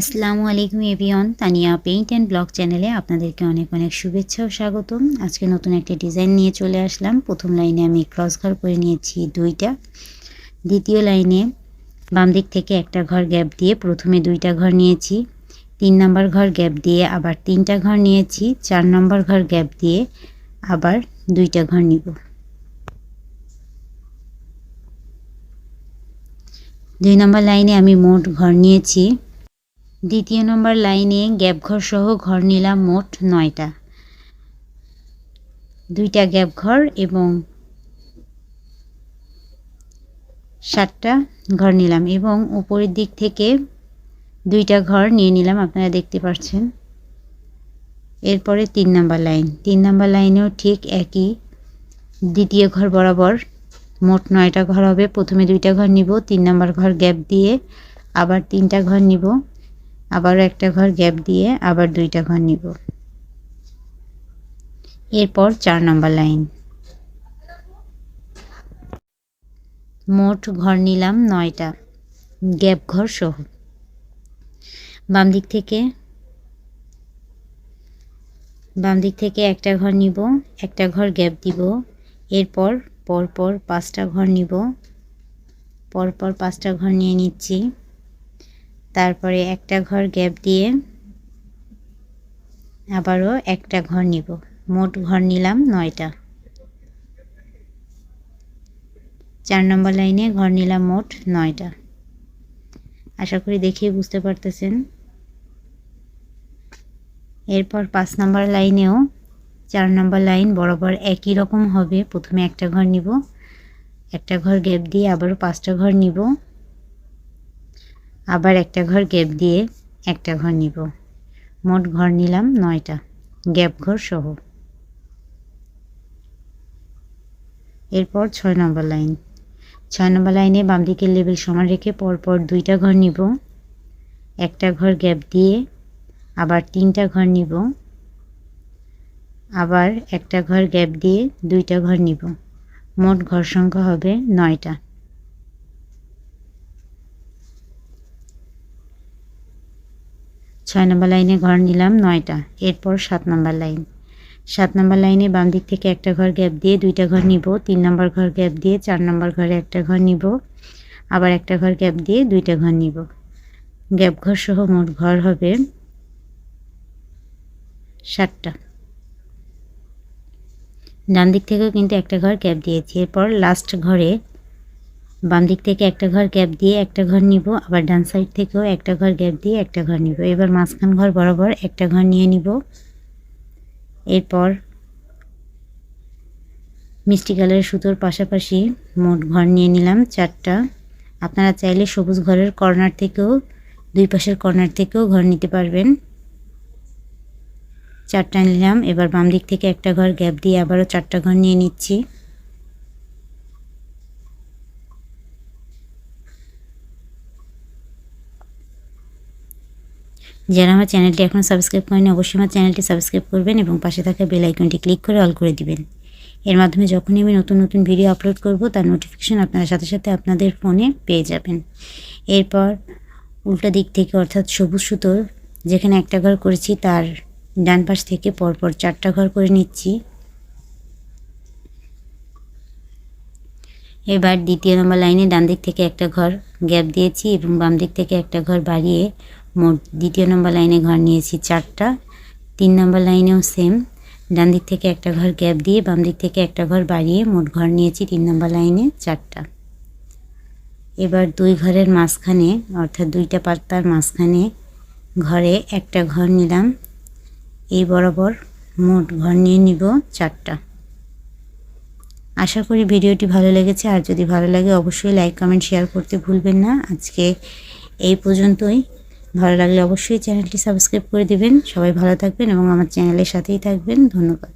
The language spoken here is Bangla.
আসসালামু আলাইকুম এভিয়ন তানিয়া পেইন্ট অ্যান্ড ব্লগ চ্যানেলে আপনাদেরকে অনেক অনেক শুভেচ্ছা ও স্বাগতম। আজকে নতুন একটা ডিজাইন নিয়ে চলে আসলাম। প্রথম লাইনে আমি ক্রস ঘর করে নিয়েছি দুইটা। দ্বিতীয় লাইনে বাম দিক থেকে একটা ঘর গ্যাপ দিয়ে প্রথমে দুইটা ঘর নিয়েছি। তিন নম্বর ঘর গ্যাপ দিয়ে আবার তিনটা ঘর নিয়েছি। চার নম্বর ঘর গ্যাপ দিয়ে আবার দুইটা ঘর নিব। দুই নম্বর লাইনে আমি মোট ঘর নিয়েছি। দ্বিতীয় নম্বর লাইনে গ্যাপ ঘর সহ ঘর নিলাম মোট নয়টা। দুইটা গ্যাপ ঘর এবং সাতটা ঘর নিলাম এবং উপরের দিক থেকে দুইটা ঘর নিয়ে নিলাম, আপনারা দেখতে পাচ্ছেন। এরপরে তিন নাম্বার লাইন। তিন নাম্বার লাইনেও ঠিক একই। দ্বিতীয় ঘর বরাবর মোট নয়টা ঘর হবে। প্রথমে দুইটা ঘর নিব, তিন নাম্বার ঘর গ্যাপ দিয়ে আবার তিনটা ঘর নিব। আবারও একটা ঘর গ্যাপ দিয়ে আবার দুইটা ঘর নিব। এরপর চার নম্বর লাইন। মোট ঘর নিলাম নয়টা। গ্যাপ ঘর সহ। বাম দিক থেকে বাম দিক থেকে একটা ঘর নিব, একটা ঘর গ্যাপ দিব। এরপর পরপর পাঁচটা ঘর নিব। পরপর পাঁচটা ঘর নিয়ে নিচ্ছি। তারপরে একটা ঘর গ্যাপ দিয়ে আবারও একটা ঘর নিব। মোট ঘর নিলাম নয়টা। চার নম্বর লাইনে ঘর নিলাম মোট নয়টা। আশা করি দেখিয়ে বুঝতে পারতেছেন। এরপর পাঁচ নম্বর লাইনেও চার নম্বর লাইন বরাবর একই রকম হবে। প্রথমে একটা ঘর নিব, একটা ঘর গ্যাপ দিয়ে আবারও পাঁচটা ঘর নিব। আবার একটা ঘর গ্যাপ দিয়ে একটা ঘর নিব। মোট ঘর নিলাম নয়টা। গ্যাপ ঘর সহ। এরপর ছয় নম্বর লাইন। ছয় নম্বর লাইনে বাম দিকের লেভেল সমান রেখে পরপর দুইটা ঘর নিব। একটা ঘর গ্যাপ দিয়ে আবার তিনটা ঘর নিব। আবার একটা ঘর গ্যাপ দিয়ে দুইটা ঘর নিব। মোট ঘর সংখ্যা হবে নয়টা। ছয় নম্বর লাইনে ঘর নিলাম নয়টা, এরপর সাত নম্বর লাইন। সাত নম্বর লাইনে বাম দিক থেকে একটা ঘর গ্যাপ দিয়ে দুইটা ঘর নিব, তিন নম্বর ঘর গ্যাপ দিয়ে চার নম্বর ঘরে একটা ঘর নিব, আবার একটা ঘর গ্যাপ দিয়ে দুইটা ঘর নিব। গ্যাপ ঘর সহ মোট ঘর হবে সাতটা। ডান দিক থেকেও কিন্তু একটা ঘর গ্যাপ দিয়েছি, এরপর লাস্ট ঘরে বাম দিক থেকে একটা ঘর গ্যাপ দিয়ে একটা ঘর নিব, আবার ডান সাইড থেকেও একটা ঘর গ্যাপ দিয়ে একটা ঘর নিব। এবার মাঝখান ঘর বরাবর একটা ঘর নিয়ে নিব। এরপর মিষ্টি কালারের সুতোর পাশাপাশি মোট ঘর নিয়ে নিলাম চারটা। আপনারা চাইলে সবুজ ঘরের কর্নার থেকেও, দুই পাশের কর্নার থেকেও ঘর নিতে পারবেন। চারটা নিলাম, এবার বাম দিক থেকে একটা ঘর গ্যাপ দিয়ে আবারও চারটা ঘর নিয়ে নিচ্ছি। যারা আমার চ্যানেলটি এখন সাবস্ক্রাইব করেনি অবশ্যই আমার চ্যানেলটি সাবস্ক্রাইব করবেন এবং পাশে থাকা বেল আইকনটি ক্লিক করে অল করে দিবেন। এর মাধ্যমে যখনই আমি নতুন নতুন ভিডিও আপলোড করব, তার নোটিফিকেশান আপনারা সাথে সাথে আপনাদের ফোনে পেয়ে যাবেন। এরপর উল্টা দিক থেকে অর্থাৎ সবুজ সুতোর যেখানে একটা ঘর করেছি, তার ডান পাশ থেকে পরপর চারটা ঘর করে নিচ্ছি। এবার দ্বিতীয় নম্বর লাইনে ডান দিক থেকে একটা ঘর গ্যাপ দিয়েছি এবং বাম দিক থেকে একটা ঘর বাড়িয়ে মোট দ্বিতীয় নম্বর লাইনে ঘর নিয়েছি চারটা। তিন নম্বর লাইনেও সেম ডান দিক থেকে একটা ঘর গ্যাপ দিয়ে বাম দিক থেকে একটা ঘর বাড়িয়ে মোট ঘর নিয়েছি তিন নম্বর লাইনে চারটা। এবার দুই ঘরের মাঝখানে, অর্থাৎ দুইটা পাত্তার মাঝখানে ঘরে একটা ঘর নিলাম। এই বরাবর মোট ঘর নিয়ে নিব চারটা। আশা করি ভিডিওটি ভালো লেগেছে। আর যদি ভালো লাগে, অবশ্যই লাইক কমেন্ট শেয়ার করতে ভুলবেন না। আজকে এই পর্যন্তই। ভালো লাগলে অবশ্যই চ্যানেলটি সাবস্ক্রাইব করে দিবেন। সবাই ভালো থাকবেন এবং আমার চ্যানেলের সাথেই থাকবেন। ধন্যবাদ।